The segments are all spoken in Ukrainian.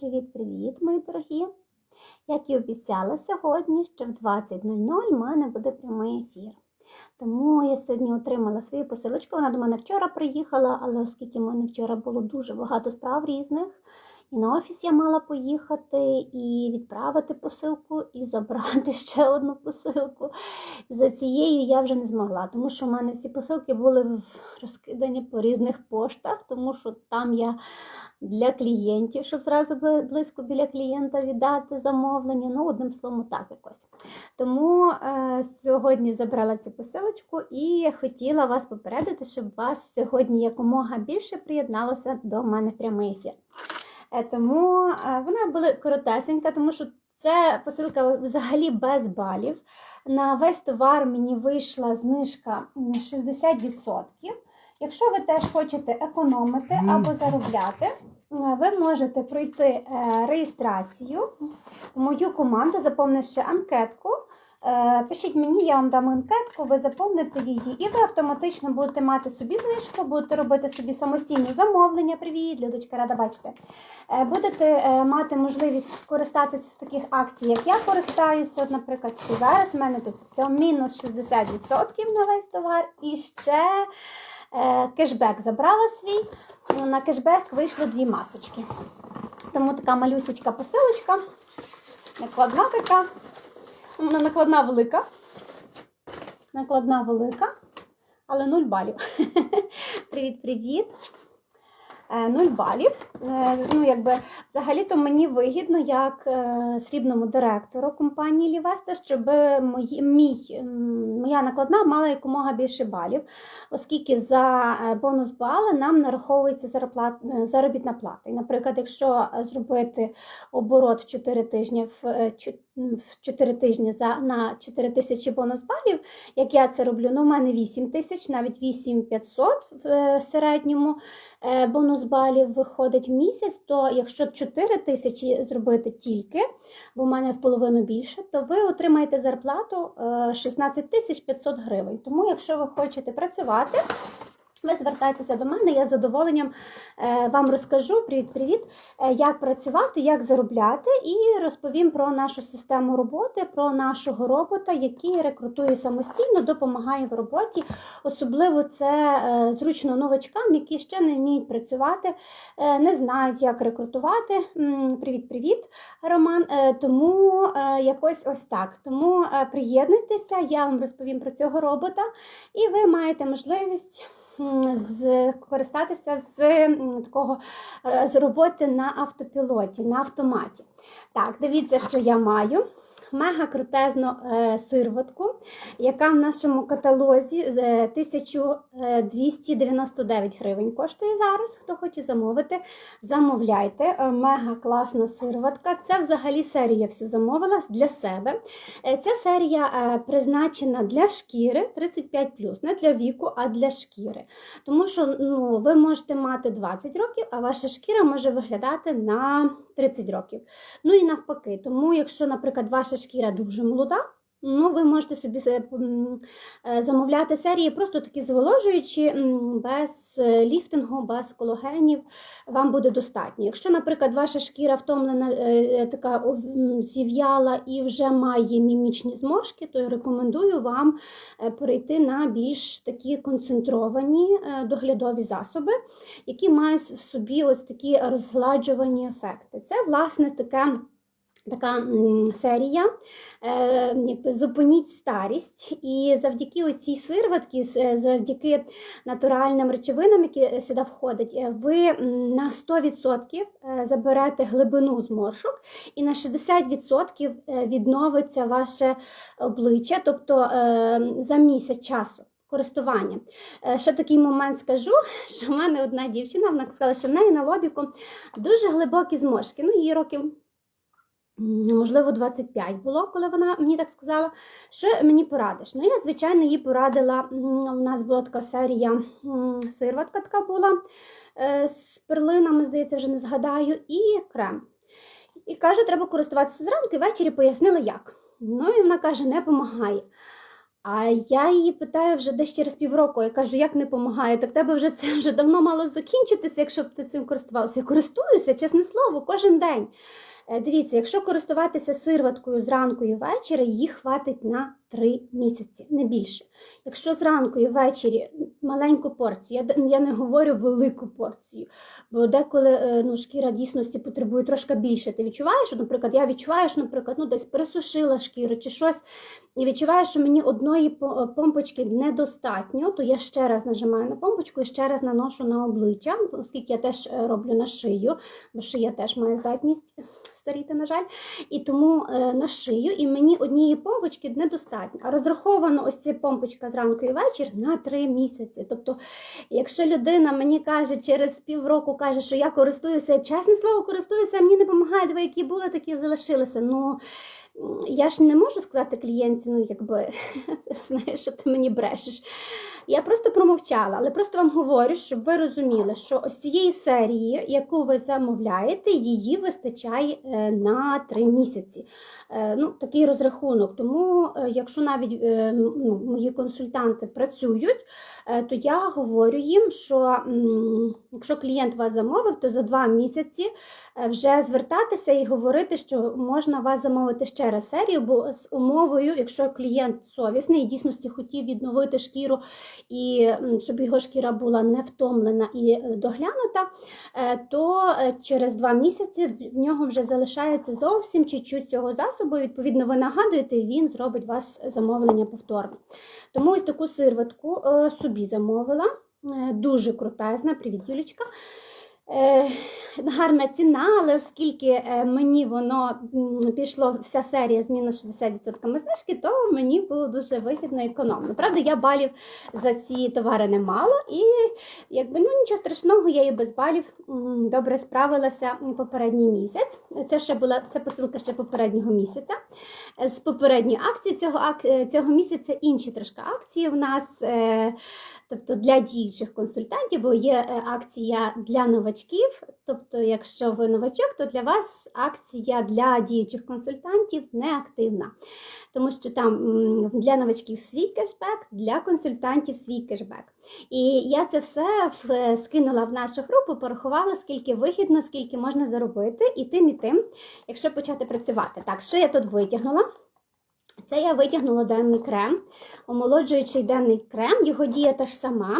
Привіт-привіт, мої дорогі! Як і обіцяла сьогодні, що в 20.00 в мене буде прямий ефір. Тому я сьогодні отримала свою посилочку. Вона до мене вчора приїхала, але оскільки в мене вчора було дуже багато справ різних, і на офіс я мала поїхати, і відправити посилку, і забрати ще одну посилку. За цією я вже не змогла, тому що в мене всі посилки були розкидані по різних поштах, тому що там я для клієнтів, щоб зразу близько біля клієнта віддати замовлення. Ну, одним словом, так якось. Тому е, сьогодні забрала цю посилочку і хотіла вас попередити, щоб вас сьогодні якомога більше приєдналося до мене в прямий ефір. Е, тому е, вона була коротесенька, тому що це посилка взагалі без балів. На весь товар мені вийшла знижка 60%. Якщо ви теж хочете економити або заробляти, е, ви можете пройти е, реєстрацію в мою команду, заповнивши анкетку. Е, Пишіть мені, я вам дам анкетку, ви заповните її, і ви автоматично будете мати собі знижку, будете робити собі самостійне замовлення. Привіт, Людочка, рада бачити. Будете мати можливість скористатися з таких акцій, як я користаюся. От, наприклад, що зараз в мене тут все мінус 60% на весь товар. І ще кешбек забрала свій. На кешбек вийшло дві масочки. Тому така малюсечка посилочка, накладна така. Ну, накладна велика. Накладна велика, але нуль балів. Привіт-привіт. Е, Нуль балів. Е, Ну, якби, взагалі-то мені вигідно, як е, срібному директору компанії Лівеста, щоб мої, мій, моя накладна мала якомога більше балів, оскільки за е, бонус бали нам нараховується зарплат- е, заробітна плата. І, наприклад, якщо е, зробити оборот в 4 тижні в, е, в 4 тижні за, на 4 тисячі бонус балів, як я це роблю, ну, у мене 8 тисяч, навіть 8500 в е, середньому е, бонус балів виходить в місяць, то якщо 4 тисячі зробити тільки, бо в мене в половину більше, то ви отримаєте зарплату е, 16 тисяч 500 гривень. Тому, якщо ви хочете працювати, ви звертайтеся до мене, я з задоволенням е, вам розкажу привіт-привіт, е, як працювати, як заробляти, і розповім про нашу систему роботи, про нашого робота, який рекрутує самостійно, допомагає в роботі. Особливо це е, зручно новачкам, які ще не вміють працювати, не знають, як рекрутувати. Привіт-привіт, Роман. Тому якось ось так. Тому приєднуйтеся, я вам розповім про цього робота, і ви маєте можливість з- користатися з такого е, з роботи на автопілоті, на автоматі. Так, дивіться, що я маю. Мега крутезну е, сирватку, яка в нашому каталозі з е, 1299 гривень коштує зараз. Хто хоче замовити, замовляйте. Е, Мега класна сирватка. Це взагалі серія всю замовила для себе. Е, Ця серія е, призначена для шкіри 35 не для віку, а для шкіри. Тому що ну, ви можете мати 20 років, а ваша шкіра може виглядати на 30 років. Ну і навпаки. Тому, якщо, наприклад, ваша шкіра дуже молода, ну ви можете собі е, замовляти серії, просто такі зволожуючі, без е, ліфтингу, без кологенів, вам буде достатньо. Якщо, наприклад, ваша шкіра втомлена, е, така зів'яла і вже має мімічні зморшки, то я рекомендую вам перейти на більш такі концентровані доглядові засоби, які мають в собі ось такі розгладжувані ефекти. Це, власне, таке. Така серія е, зупиніть старість, і завдяки цій сирватці, завдяки натуральним речовинам, які сюди входять, е, ви на 100% е, заберете глибину зморшок, і на 60% е, відновиться ваше обличчя, тобто е, за місяць часу. Користування. Е, Ще такий момент скажу, що в мене одна дівчина, вона сказала, що в неї на лобіку дуже глибокі зморшки. Ну, їй років Можливо, 25 було, коли вона мені так сказала, що мені порадиш. Ну, я, звичайно, їй порадила. У нас була така серія сирватка така була е, з перлинами, здається, вже не згадаю, і крем. І каже, треба користуватися зранку і ввечері пояснила, як. Ну і вона каже, не допомагає. А я її питаю вже десь через півроку. Я кажу, як не допомагає, так тебе вже це вже давно мало закінчитися, якщо б ти цим користувалася. Я користуюся, чесне слово, кожен день. Е, Дивіться, якщо користуватися сироваткою зранку і ввечері, її хватить на 3 місяці, не більше. Якщо зранку і ввечері маленьку порцію, я, я не говорю велику порцію, бо деколи е, ну, шкіра дійсності потребує трошки більше. Ти відчуваєш, наприклад, я відчуваю, що, наприклад, ну, десь пересушила шкіру чи щось, і відчуваю, що мені одної помпочки недостатньо, то я ще раз нажимаю на помпочку і ще раз наношу на обличчя, оскільки я теж е, роблю на шию, бо шия теж має здатність старіти, на жаль. І тому е, на шию, і мені однієї помпочки недостатньо. А розраховано ось ця помпочка зранку і вечір на три місяці. Тобто, якщо людина мені каже через півроку, каже, що я користуюся, чесне слово, користуюся, мені не допомагає, Два які були, такі залишилися. Ну, я ж не можу сказати клієнті, ну якби знаєш, що ти мені брешеш. Я просто промовчала, але просто вам говорю, щоб ви розуміли, що ось цієї серії, яку ви замовляєте, її вистачає е, на 3 місяці. Е, Ну, такий розрахунок. Тому, е, якщо навіть ну, мої консультанти працюють, то я говорю їм, що якщо клієнт вас замовив, то за 2 місяці е, вже звертатися і говорити, що можна вас замовити ще раз серію, бо з умовою, якщо клієнт совісний і дійсності хотів відновити шкіру і щоб його шкіра була не втомлена і е, доглянута, е, то е, через два місяці в нього вже залишається зовсім чуть-чуть цього засобу. і, Відповідно, ви нагадуєте, і він зробить вас замовлення повторно. Тому ось таку сирватку е, собі замовила. Е, Дуже крутезна. Привіт, Юлічка. Е, гарна ціна, але оскільки е, мені воно пішло вся серія з мінус 60% знижки, то мені було дуже вигідно і економно. Правда, я балів за ці товари не мало, і якби ну нічого страшного, я і без балів добре справилася попередній місяць. Це ще була це посилка ще попереднього місяця. З попередньої акції цього е, цього місяця інші трошки акції в нас. Тобто для діючих консультантів, бо є е, акція для новачків. Тобто, якщо ви новачок, то для вас акція для діючих консультантів не активна. Тому що там для новачків свій кешбек, для консультантів свій кешбек. І я це все е, скинула в нашу групу, порахувала, скільки вигідно, скільки можна заробити, і тим, і тим, якщо почати працювати. Так, що я тут витягнула? Це я витягнула денний крем, омолоджуючий денний крем, його дія та ж сама,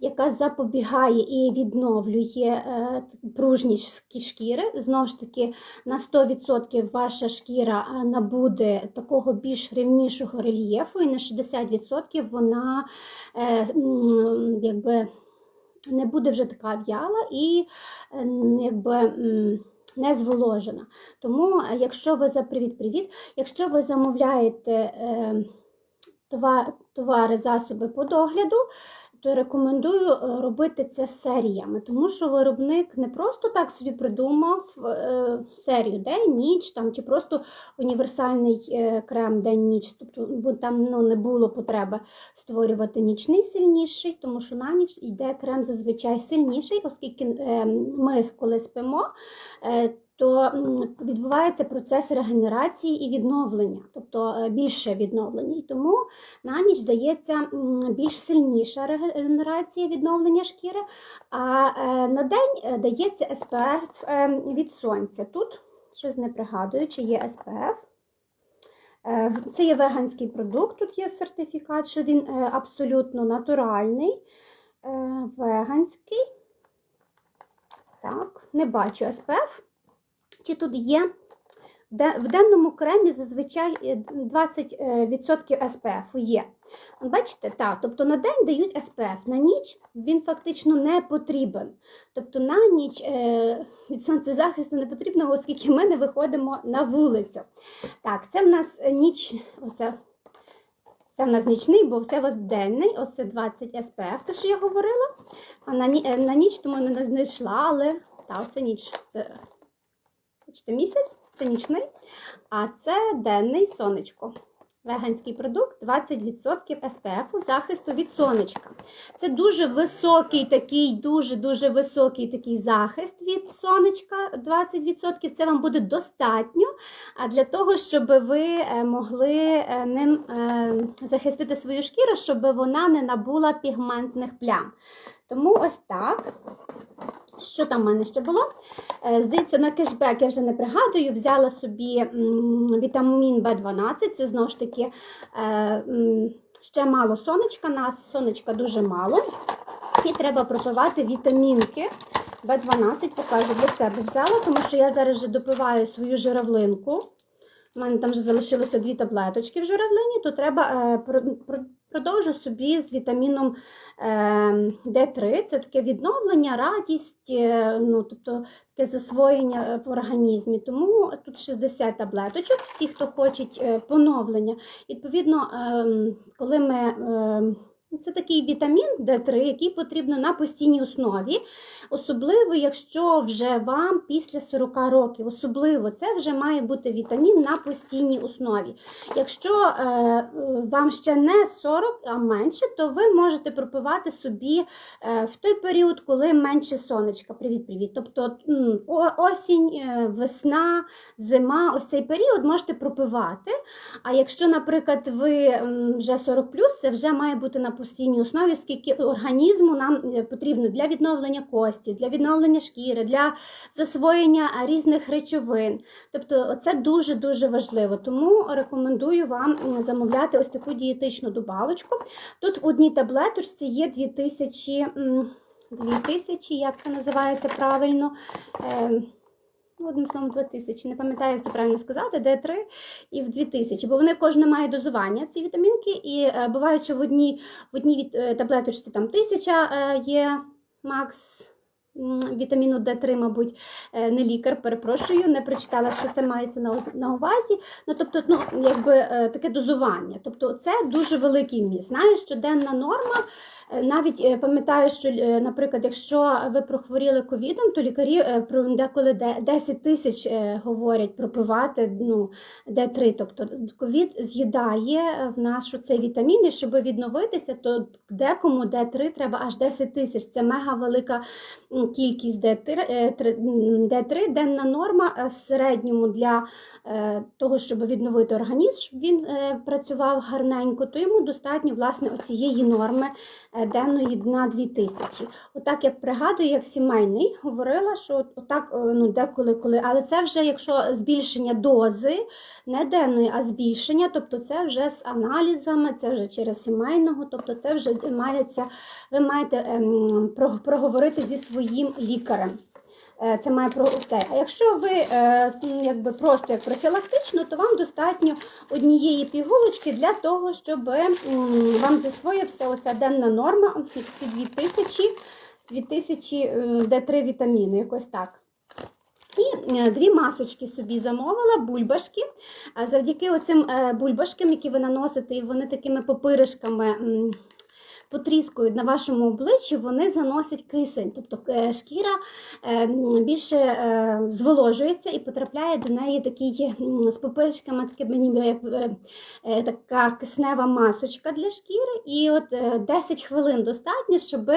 яка запобігає і відновлює е, пружність шкіри. Знову ж таки, на 100% ваша шкіра е, набуде такого більш рівнішого рельєфу, і на 60% вона е, якби, не буде вже така в'яла і якби. Не зволожена. Тому, е, якщо ви за привіт-привіт, якщо ви замовляєте е, товари, засоби по догляду, то рекомендую е, робити це серіями, тому що виробник не просто так собі придумав е, серію день-ніч там, чи просто універсальний е, крем день-ніч. Тобто, бо там ну, не було потреби створювати нічний сильніший, тому що на ніч йде крем зазвичай сильніший, оскільки е, ми, коли спимо, то відбувається процес регенерації і відновлення, тобто е, більше відновлення. І тому на ніч здається більш сильніша регенерація відновлення шкіри, а е, на день е, дається е, від сонця. Тут щось не пригадую, чи є. Е, Це є веганський продукт, тут є сертифікат, що він абсолютно натуральний, веганський. Так, не бачу SPF. Чи тут є? В денному кремі зазвичай е, 20% SPF є. Бачите, так, тобто на день дають SPF, на ніч він фактично не потрібен. Тобто на ніч е, від сонцезахисту не потрібно, оскільки ми не виходимо на вулицю. Так, це в нас е, ніч, оце, це в нас нічний, бо це у вас денний, оце 20 SPF, те, що я говорила. А на, е, ніч тому не знайшла, але так, це ніч. Бачите, місяць, це а це денний сонечко. Веганський продукт 20% SPF захисту від сонечка. Це дуже високий такий, дуже-дуже високий такий захист від сонечка. 20%. Це вам буде достатньо для того, щоб ви е, могли е, ним е, захистити свою шкіру, щоб вона не набула пігментних плям. Тому ось так. Що там в мене ще було? Е, Здається, на кешбек я вже не пригадую, взяла собі вітамін В12, це знову ж таки е, ще мало сонечка, нас сонечка дуже мало. І треба пропивати вітамінки. В12 покажу для себе взяла, тому що я зараз вже допиваю свою журавлинку. У мене там вже залишилося дві таблеточки в журавлині, то треба е, продовжу собі з вітаміном е, D3. Це таке відновлення, радість, е, ну, тобто таке засвоєння е, в організмі. Тому тут 60 таблеточок, всі, хто хочуть е, поновлення. Відповідно, е, коли ми. Це такий вітамін D3, який потрібно на постійній основі, особливо, якщо вже вам після 40 років. Особливо це вже має бути вітамін на постійній основі. Якщо е, е, вам ще не 40, а менше, то ви можете пропивати собі е, в той період, коли менше сонечка. Привіт-привіт. Тобто осінь, е, весна, зима, ось цей період можете пропивати. А якщо, наприклад, ви вже 40 це вже має бути на постійній основі, оскільки організму нам е, потрібно для відновлення кості, для відновлення шкіри, для засвоєння різних речовин. Тобто це дуже-дуже важливо. Тому рекомендую вам замовляти ось таку дієтичну добавочку. Тут в одній таблеточці є 2000, 2000, як це називається правильно. Ну, Одним словом, 2000, не пам'ятаю, як це правильно сказати, Д3 і в 2000, бо вони кожне мають дозування, ці вітамінки, і е, буває, що в одній, в одній е, таблеточці там 1000 е, є макс вітаміну Д3, мабуть, е, не лікар, перепрошую, не прочитала, що це мається на, на увазі. Ну, тобто, ну, якби е, таке дозування. Тобто, це дуже великий вміст. Знаю, що денна норма. Навіть е, пам'ятаю, що, е, наприклад, якщо ви прохворіли ковідом, то лікарі е, про деколи де- 10 тисяч говорять пропивати ну, Д3. Тобто ковід з'їдає в що цей вітамін, і щоб відновитися, то декому Д3 треба аж 10 тисяч. Це мега велика кількість Д3, е, три- м, Д3 денна норма в середньому для того, щоб відновити організм, щоб він працював гарненько, то йому достатньо власне оцієї норми денної на 2000. Отак я пригадую, як сімейний говорила, що отак е, ну, деколи, коли, але це вже якщо збільшення дози, не денної, а збільшення, тобто це вже з аналізами, це вже через сімейного, тобто це вже мається, ви маєте ем, проговорити зі своїм лікарем. Е, Це має про це. А якщо ви е, ну, якби просто як профілактично, то вам достатньо однієї пігулочки для того, щоб вам засвоївся оця денна норма, ці 2000, 2000 е, Д3 вітаміни, якось так. І дві масочки собі замовила, бульбашки. Завдяки оцим бульбашкам, які ви наносите, і вони такими попиришками потріскують на вашому обличчі, вони заносять кисень. Тобто е, шкіра е, більше е, зволожується і потрапляє до неї такий з попиришками, таке ніби як така киснева масочка для шкіри. І от е, 10 хвилин достатньо, щоб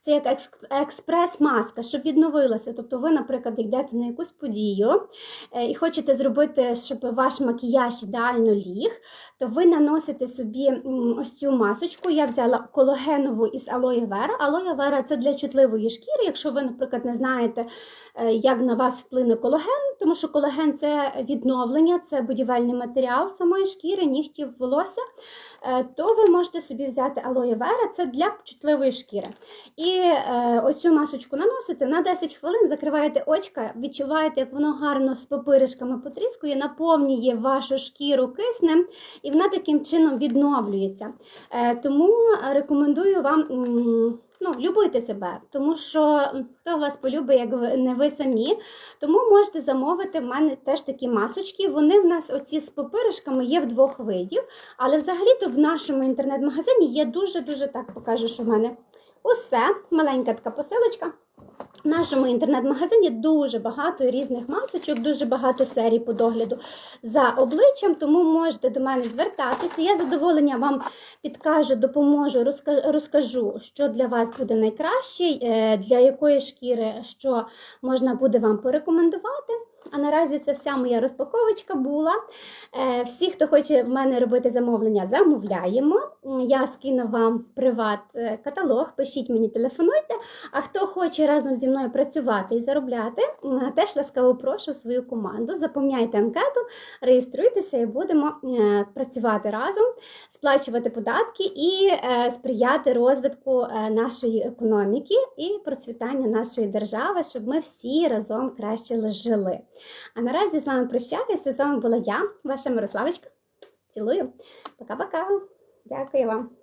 це як експрес-маска, щоб відновилася. Тобто ви, наприклад, йдете на якусь подію і хочете зробити, щоб ваш макіяж ідеально ліг, то ви наносите собі ось цю масочку. Я взяла кологенову із алоє вера. Алоє вера це для чутливої шкіри. Якщо ви, наприклад, не знаєте, е, як на вас вплине колаген, тому що колаген це відновлення, це будівельний матеріал самої шкіри, нігтів, волосся, е, то ви можете собі взяти алоє вера, це для чутливої шкіри. І е, оцю масочку наносите на 10 хвилин, закриваєте очка, відчуваєте, як воно гарно з попиришками потріскує, наповнює вашу шкіру киснем, і вона таким чином відновлюється. Тому рекомендую вам. м, Ну, любити себе, тому що хто вас полюбить, як не ви самі. Тому можете замовити в мене теж такі масочки. Вони в нас оці з попиришками є в двох видів. Але взагалі-то в нашому інтернет-магазині є дуже-дуже так покажу, що в мене усе. Маленька така посилочка. В нашому інтернет-магазині дуже багато різних масочок, дуже багато серій по догляду за обличчям, тому можете до мене звертатися. Я задоволення вам підкажу, допоможу, розка- розкажу, що для вас буде найкраще, е, для якої шкіри що можна буде вам порекомендувати. А наразі це вся моя розпаковочка була. Е, Всі, хто хоче в мене робити замовлення, замовляємо. Я скину вам в приват е, каталог, пишіть мені, телефонуйте. А хто хоче разом зі мною працювати і заробляти, теж ласкаво прошу свою команду. Заповняйте анкету, реєструйтеся і будемо е, працювати разом, сплачувати податки і е, сприяти розвитку е, нашої економіки і процвітання нашої держави, щоб ми всі разом краще жили. А наразі з вами прощаюся. З вами була я, ваша Мирославочка. Цілую. Пока-пока. Дякую вам.